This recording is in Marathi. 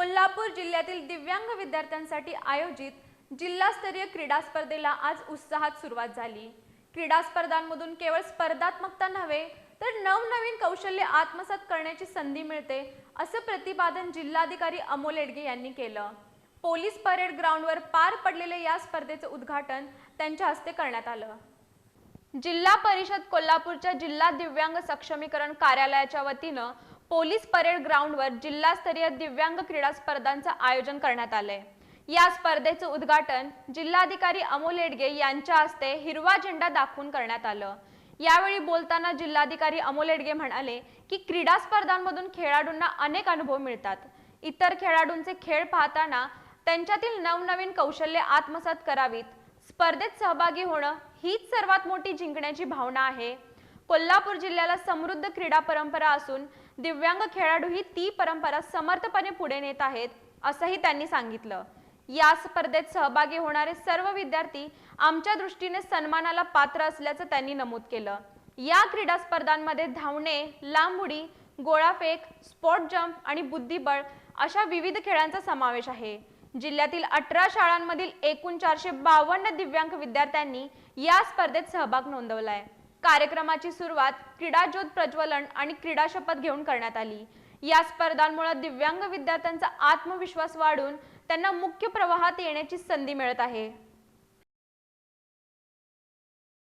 कोल्हापूर जिल्ह्यातील दिव्यांग विद्यार्थ्यांसाठी आयोजित जिल्हास्तरीय क्रीडा स्पर्धेला आज उत्साहात सुरुवात झाली. क्रीडा स्पर्धांमधून केवळ स्पर्धात्मकता नव्हे तर नवनवीन कौशल्य आत्मसात करण्याची संधी मिळते असं प्रतिपादन जिल्हाधिकारी अमोल एडगे यांनी केलं. पोलीस परेड ग्राउंडवर पार पडलेल्या या स्पर्धेचं उद्घाटन त्यांच्या हस्ते करण्यात आलं. जिल्हा परिषद कोल्हापूरच्या जिल्हा दिव्यांग सक्षमीकरण कार्यालयाच्या वतीनं पोलीस परेड ग्राउंडवर जिल्हास्तरीय दिव्यांग क्रीडा स्पर्धांचं आयोजन करण्यात आलंय. या स्पर्धेचं उद्घाटन जिल्हाधिकारी अमोल एडगे यांच्या हस्ते हिरवा झेंडा दाखवून करण्यात आलं. यावेळी बोलताना जिल्हाधिकारी अमोल एडगे म्हणाले की क्रीडा स्पर्धांमधून खेळाडूंना अनेक अनुभव मिळतात. इतर खेळाडूंचे खेळ पाहताना त्यांच्यातील नवनवीन कौशल्य आत्मसात करावीत. स्पर्धेत सहभागी होणं हीच सर्वात मोठी जिंकण्याची भावना आहे. कोल्हापूर जिल्ह्याला समृद्ध क्रीडा परंपरा असून दिव्यांग खेळाडूही ती परंपरा समर्थपणे पुढे नेत आहेत असंही त्यांनी सांगितलं. या स्पर्धेत सहभागी होणारे सर्व विद्यार्थी आमच्या दृष्टीने सन्मानाला पात्र असल्याचं त्यांनी नमूद केलं. या क्रीडा स्पर्धांमध्ये धावणे लांब उडी गोळाफेक स्पॉट जम्प आणि बुद्धिबळ अशा विविध खेळांचा समावेश आहे. जिल्ह्यातील अठरा शाळांमधील एकूण चारशे बावन्न दिव्यांग विद्यार्थ्यांनी या स्पर्धेत सहभाग नोंदवलाय. कार्यक्रमाची सुरुवात क्रीडा ज्योत प्रज्वलन आणि क्रीडा शपथ घेऊन करण्यात आली. या स्पर्धांमुळे दिव्यांग विद्यार्थ्यांचा आत्मविश्वास वाढून त्यांना मुख्य प्रवाहात येण्याची संधी मिळत आहे.